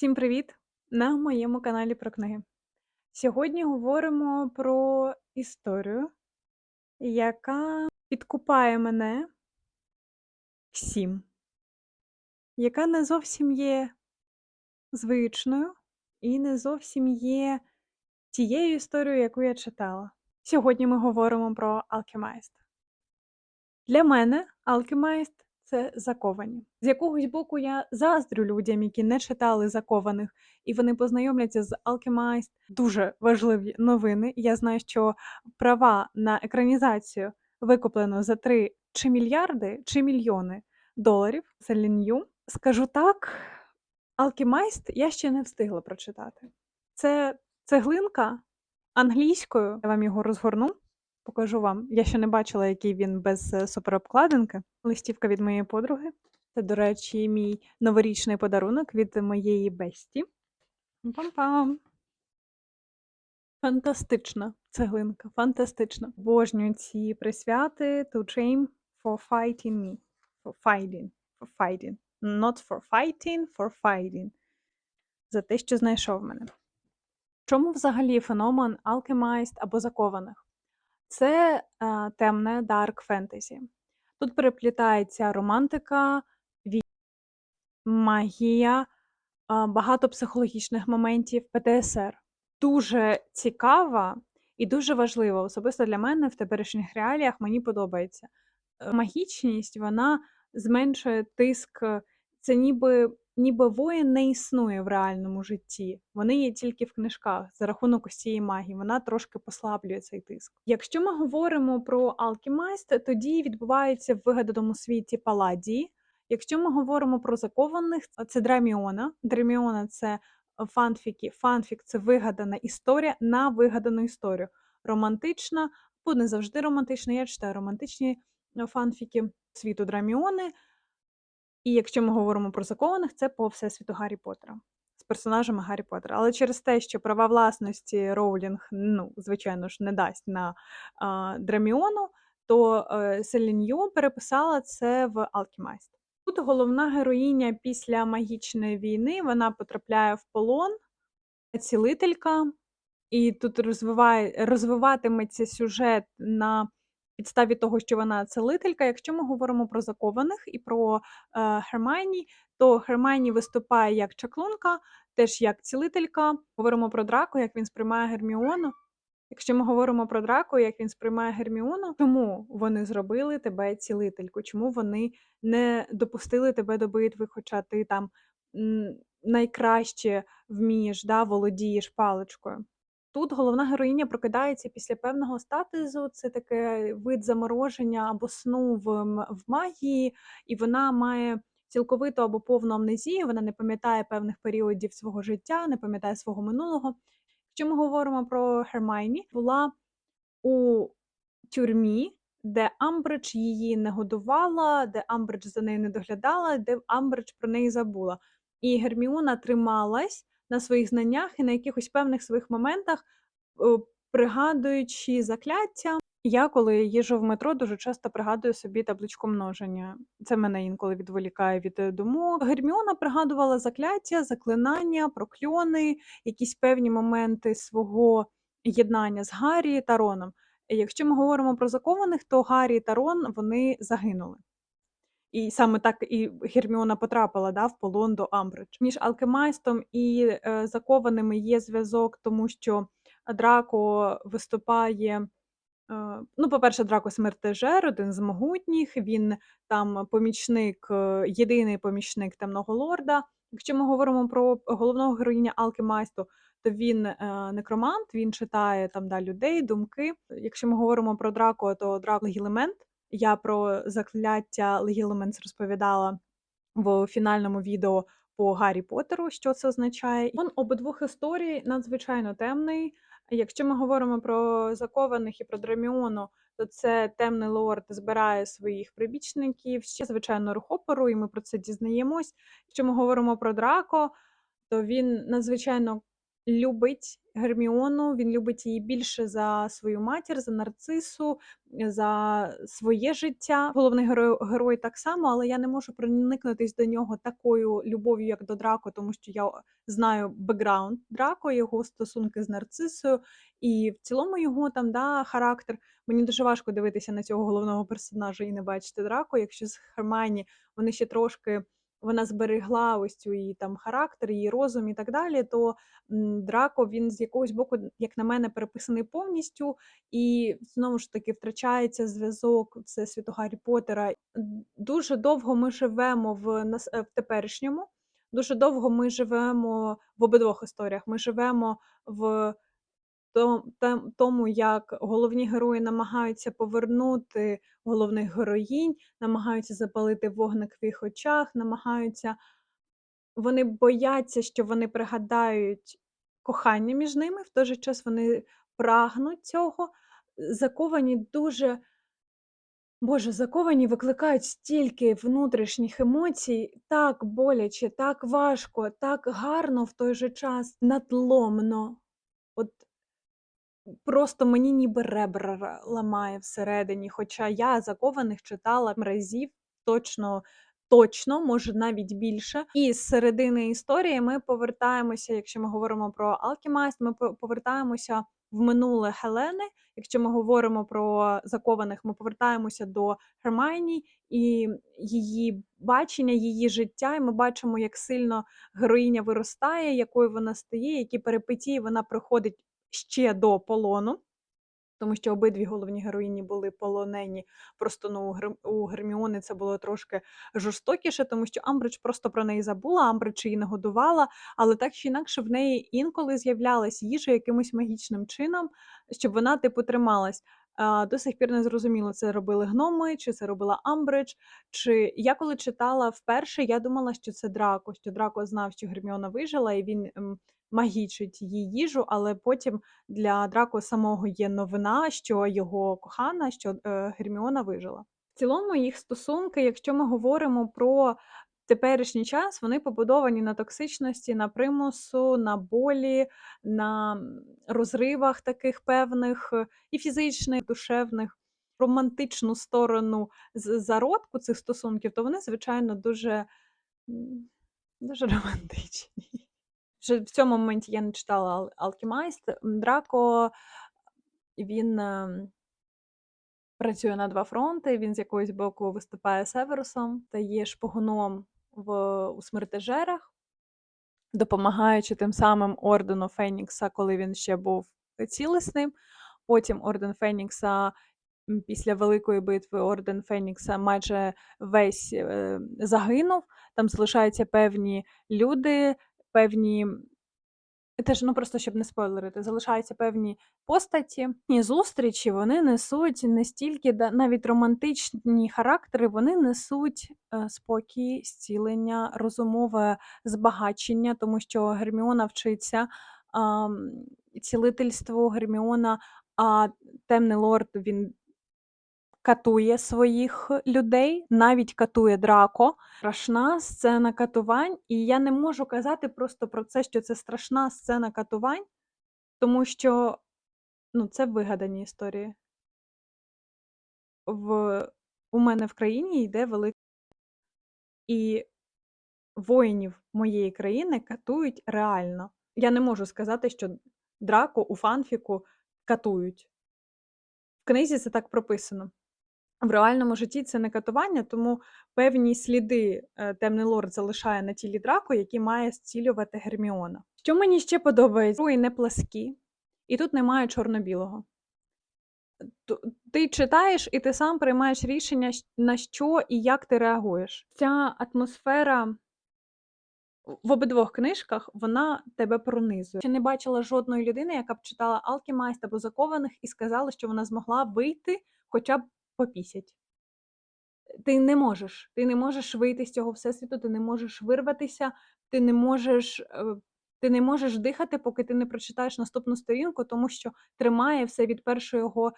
Всім привіт! На моєму каналі про книги. Сьогодні говоримо про історію, яка підкупає мене всім, яка не зовсім є звичною і не зовсім є тією історією, яку я читала. Сьогодні ми говоримо про Алкемайст. Для мене Алкемайст це заковані. З якогось боку я заздрю людям, які не читали закованих, і вони познайомляться з Alchemist. Дуже важливі новини. Я знаю, що права на екранізацію викуплено за 3 чи мільярди, чи мільйони доларів. Це лінью. Скажу так, Alchemist я ще не встигла прочитати. Це цеглинка англійською. Я вам його розгорну. Покажу вам. Я ще не бачила, який він без е, суперобкладинки. Листівка від моєї подруги. Це, до речі, мій новорічний подарунок від моєї Бесті. Пам-пам! Фантастична цеглинка, фантастична. Обожнюю ці присвяти to shame for fighting me. For fighting. For fighting. Not for fighting, for fighting. За те, що знайшов мене. Чому взагалі феномен Alchemist або закованих? Це е, темне дарк фентезі. Тут переплітається романтика, вій... магія, е, багато психологічних моментів, ПТСР. Дуже цікава і дуже важлива. Особисто для мене в теперішніх реаліях мені подобається. Е, Магічність вона зменшує тиск, це ніби ніби воїн не існує в реальному житті. Вони є тільки в книжках за рахунок ось цієї магії. Вона трошки послаблює цей тиск. Якщо ми говоримо про алкімайст, тоді відбувається в вигаданому світі Паладії. Якщо ми говоримо про закованих, це Драміона. Драміона це фанфіки. Фанфік це вигадана історія на вигадану історію. Романтична, або не завжди романтична. Я читаю романтичні е, фанфіки світу Драміони. І якщо ми говоримо про закованих, це по всесвіту Гаррі Поттера з персонажами Гаррі Поттера. Але через те, що права власності Роулінг, ну, звичайно ж, не дасть на а, Драміону, то е, Селіньо переписала це в Алкімайст. Тут головна героїня після магічної війни вона потрапляє в полон, цілителька, і тут розвиває, розвиватиметься сюжет на підставі того, що вона целителька. Якщо ми говоримо про закованих і про е, Гермайні, то Гермайні виступає як чаклунка, теж як цілителька. Говоримо про драку, як він сприймає Герміону. Якщо ми говоримо про драку, як він сприймає Герміону, чому вони зробили тебе цілительку? Чому вони не допустили тебе до битви, хоча ти там найкраще вмієш, да, володієш паличкою? Тут головна героїня прокидається після певного статусу, це таке вид замороження або сну в, в магії, і вона має цілковиту або повну амнезію, вона не пам'ятає певних періодів свого життя, не пам'ятає свого минулого. Якщо ми говоримо про Гермайні, була у тюрмі, де Амбридж її не годувала, де Амбридж за нею не доглядала, де Амбридж про неї забула. І Герміона трималась на своїх знаннях і на якихось певних своїх моментах, пригадуючи закляття. Я, коли їжджу в метро, дуже часто пригадую собі табличку множення. Це мене інколи відволікає від е, думок. Герміона пригадувала закляття, заклинання, прокльони, якісь певні моменти свого єднання з Гаррі та Роном. Якщо ми говоримо про закованих, то Гаррі та Рон вони загинули. І саме так і Герміона потрапила да, в полон до Амбридж. Між Алкемайстом і е, закованими є зв'язок, тому що Драко виступає. Е, ну, по-перше, Драко Смертежер, один з могутніх. Він там помічник, е, єдиний помічник темного лорда. Якщо ми говоримо про головного героїня Алкемайсту, то він е, некромант, він читає там да, людей, думки. Якщо ми говоримо про Драко, то Драко Гілемент. Я про закляття Легілеменс розповідала в фінальному відео по Гаррі Поттеру, що це означає. Він обидвох історій надзвичайно темний. Якщо ми говоримо про закованих і про Драміону, то це темний лорд збирає своїх прибічників, ще звичайно рухопору, і ми про це дізнаємось. Якщо ми говоримо про Драко, то він надзвичайно любить Герміону, він любить її більше за свою матір, за нарцису, за своє життя. Головний герой, герой так само, але я не можу проникнутись до нього такою любов'ю, як до Драко, тому що я знаю бекграунд Драко, його стосунки з нарцисою, і в цілому його там да, характер. Мені дуже важко дивитися на цього головного персонажа і не бачити Драко. Якщо з Хермайні вони ще трошки вона зберегла ось цю її там характер, її розум і так далі, то Драко він з якогось боку, як на мене, переписаний повністю, і знову ж таки втрачається зв'язок Всесвіту Гаррі Поттера. Дуже довго ми живемо в, е, в теперішньому. Дуже довго ми живемо в обидвох історіях. Ми живемо в тому, як головні герої намагаються повернути головних героїнь, намагаються запалити вогник в їх очах, намагаються. Вони бояться, що вони пригадають кохання між ними, в той же час вони прагнуть цього, заковані дуже. Боже, заковані викликають стільки внутрішніх емоцій, так боляче, так важко, так гарно в той же час, надломно. От Просто мені ніби ребра ламає всередині, хоча я закованих читала разів точно, точно, може навіть більше. І з середини історії ми повертаємося, якщо ми говоримо про Алкімайст, ми по- повертаємося в минуле Хелени. Якщо ми говоримо про закованих, ми повертаємося до Гермайні і її бачення, її життя. І ми бачимо, як сильно героїня виростає, якою вона стає, які перипетії вона проходить ще до полону, тому що обидві головні героїні були полонені. Просто ну, у Гер- у Герміони це було трошки жорстокіше, тому що Амбридж просто про неї забула, Амбридж її не годувала, але так чи інакше в неї інколи з'являлась їжа якимось магічним чином, щоб вона типу трималась. До сих пір не зрозуміло, це робили гноми, чи це робила Амбридж. Чи я коли читала вперше, я думала, що це Драко, що Драко знав, що Герміона вижила, і він магічить її їжу, але потім для Драко самого є новина, що його кохана, що е, Герміона вижила. В цілому їх стосунки, якщо ми говоримо про теперішній час, вони побудовані на токсичності, на примусу, на болі, на розривах таких певних, е, і фізичних, і душевних. Романтичну сторону зародку цих стосунків, то вони, звичайно, дуже, дуже романтичні. Вже в цьому моменті я не читала Ал- Алкімайст. Драко він ем, працює на два фронти. Він з якогось боку виступає Северусом та є шпигуном в у смертежерах, допомагаючи тим самим ордену Фенікса, коли він ще був цілісним. Потім орден Фенікса. Після великої битви орден Фенікса майже весь е, загинув. Там залишаються певні люди, певні Теж, ну просто щоб не спойлерити, залишаються певні постаті і зустрічі, вони несуть не стільки навіть романтичні характери, вони несуть е, спокій, зцілення, розумове збагачення, тому що Герміона вчиться ам, цілительству Герміона, а темний лорд він катує своїх людей, навіть катує Драко. Страшна сцена катувань, і я не можу казати просто про це, що це страшна сцена катувань, тому що ну, це вигадані історії. В... У мене в країні йде велика. І воїнів моєї країни катують реально. Я не можу сказати, що Драко у фанфіку катують. В книзі це так прописано. В реальному житті це не катування, тому певні сліди е, темний лорд залишає на тілі Драко, які має зцілювати Герміона. Що мені ще подобається, Герої не пласкі, і тут немає чорно-білого. Ти читаєш і ти сам приймаєш рішення, на що і як ти реагуєш. Ця атмосфера в обидвох книжках вона тебе пронизує. Ще не бачила жодної людини, яка б читала Алкімайст або закованих і сказала, що вона змогла вийти хоча б попісять. Ти не можеш. Ти не можеш вийти з цього всесвіту, ти не можеш вирватися, ти не можеш. е, Ти не можеш дихати, поки ти не прочитаєш наступну сторінку, тому що тримає все від першого, е,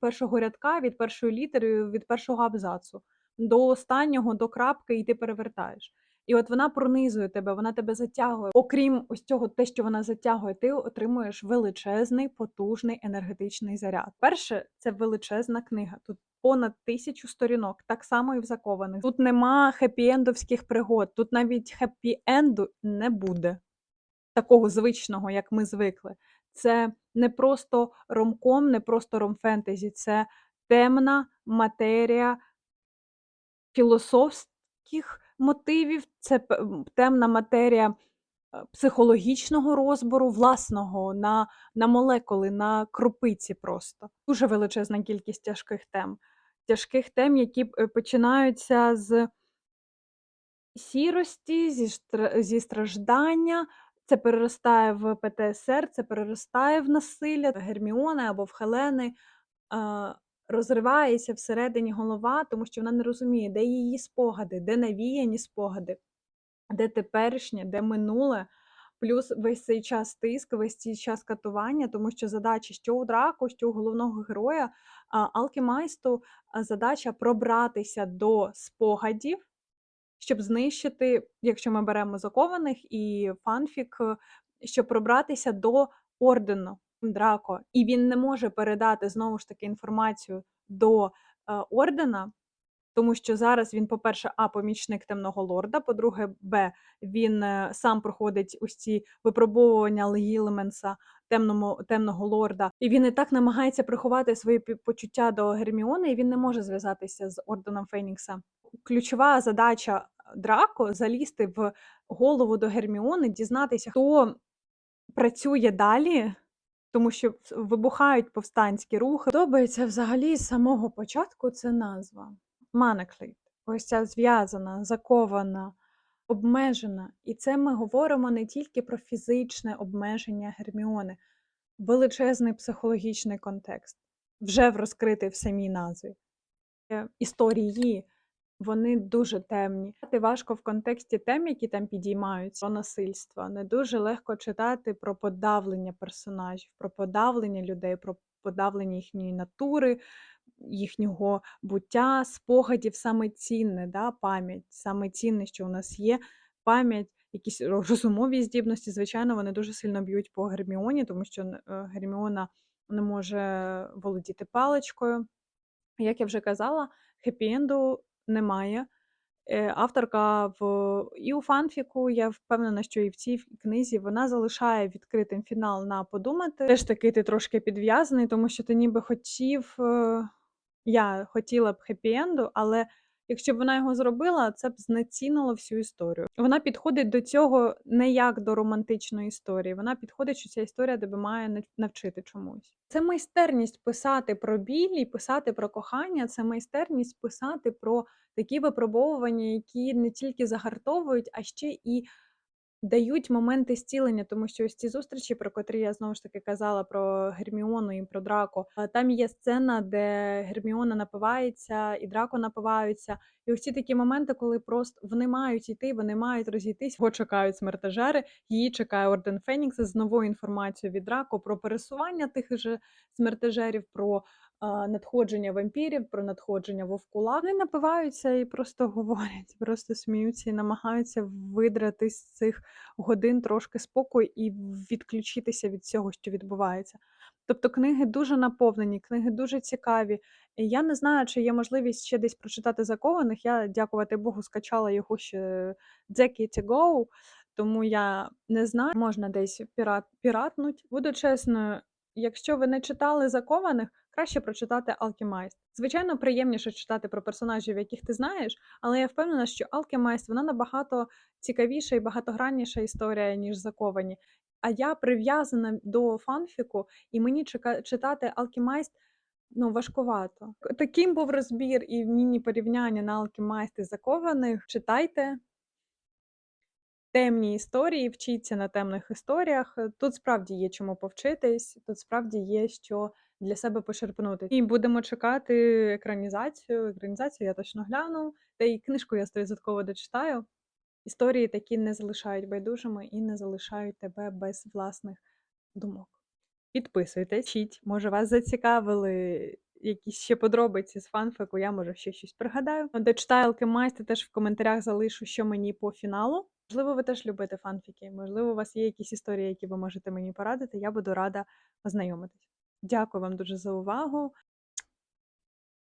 першого рядка, від першої літери, від першого абзацу до останнього, до крапки, і ти перевертаєш. І от вона пронизує тебе, вона тебе затягує. Окрім ось цього, те, що вона затягує, ти отримуєш величезний, потужний енергетичний заряд. Перше, це величезна книга. Тут понад тисячу сторінок, так само і в закованих. Тут нема хеппі-ендовських пригод, тут навіть хеппі-енду не буде. Такого звичного, як ми звикли. Це не просто ромком, не просто ромфентезі, це темна матерія філософських мотивів, це темна матерія е, психологічного розбору, власного на, на молекули, на крупиці просто. Дуже величезна кількість тяжких тем. Тяжких тем, які е, починаються з сірості, зі, зі страждання. Це переростає в ПТСР, це переростає в насилля Герміони або в Хелени. Розривається всередині голова, тому що вона не розуміє, де її спогади, де навіяні спогади, де теперішнє, де минуле. Плюс весь цей час тиск, весь цей час катування, тому що задача що у драку, що у головного героя а, Алкемайсту а, задача пробратися до спогадів, щоб знищити, якщо ми беремо закованих і фанфік, е, щоб пробратися до ордену Драко. І він не може передати знову ж таки інформацію до е, ордена, тому що зараз він, по-перше, а помічник темного лорда, по-друге, Б, він е, сам проходить ось ці випробовування Легілеменса, темному, темного лорда, і він і так намагається приховати свої почуття до Герміони, і він не може зв'язатися з орденом Фенікса. Ключова задача Драко залізти в голову до Герміони, дізнатися, хто працює далі. Тому що вибухають повстанські рухи. Подобається взагалі з самого початку це назва. Манаклейт. Ось ця зв'язана, закована, обмежена. І це ми говоримо не тільки про фізичне обмеження Герміони, величезний психологічний контекст, вже в розкритий в самій назві. Е, Історії, вони дуже темні. Читати важко в контексті тем, які там підіймаються, про насильство. Не дуже легко читати про подавлення персонажів, про подавлення людей, про подавлення їхньої натури, їхнього буття, спогадів, саме цінне, да, пам'ять, саме цінне, що у нас є, пам'ять, якісь розумові здібності. Звичайно, вони дуже сильно б'ють по Герміоні, тому що е, Герміона не може володіти паличкою. Як я вже казала, хеппі-енду немає. Е, Авторка в і у фанфіку, я впевнена, що і в цій книзі вона залишає відкритим фінал на подумати. Теж таки ти трошки підв'язаний, тому що ти ніби хотів. е, Я хотіла б хеппі-енду, але якщо б вона його зробила, це б знецінило всю історію. Вона підходить до цього не як до романтичної історії. Вона підходить, що ця історія тебе має нав- навчити чомусь. Це майстерність писати про біль і писати про кохання. Це майстерність писати про такі випробовування, які не тільки загартовують, а ще і дають моменти зцілення, тому що ось ці зустрічі, про котрі я знову ж таки казала про Герміону і про Драко. Там є сцена, де Герміона напивається і Драко напиваються. І ось ці такі моменти, коли просто вони мають йти, вони мають розійтись, його чекають смертежери, її чекає Орден Фенікса з новою інформацією від Драко про пересування тих же смертежерів, про надходження вампірів, про надходження вовкула. Вони напиваються і просто говорять, просто сміються і намагаються видрати з цих годин трошки спокою і відключитися від всього, що відбувається. Тобто книги дуже наповнені, книги дуже цікаві. Я не знаю, чи є можливість ще десь прочитати закованих. Я, дякувати Богу, скачала його ще decade ago, тому я не знаю, можна десь пірат, піратнуть. Буду чесною, якщо ви не читали закованих, краще прочитати Алкімайст. Звичайно, приємніше читати про персонажів, яких ти знаєш, але я впевнена, що Алкімайст вона набагато цікавіша і багатогранніша історія, ніж заковані. А я прив'язана до фанфіку, і мені читати Алкімайст ну, важкувато. Таким був розбір і міні-порівняння на Алкімайст і закованих. Читайте, темні історії, вчіться на темних історіях. Тут справді є чому повчитись, тут справді є що для себе почерпнути. І будемо чекати екранізацію. Екранізацію я точно гляну. Та й книжку я стовідсотково дочитаю. Історії такі не залишають байдужими і не залишають тебе без власних думок. Підписуйтесь, вчіть, може вас зацікавили якісь ще подробиці з фанфику, я може ще щось пригадаю. До читайлки майстер теж в коментарях залишу, що мені по фіналу. Можливо, ви теж любите фанфіки. Можливо, у вас є якісь історії, які ви можете мені порадити. Я буду рада ознайомитись. Дякую вам дуже за увагу.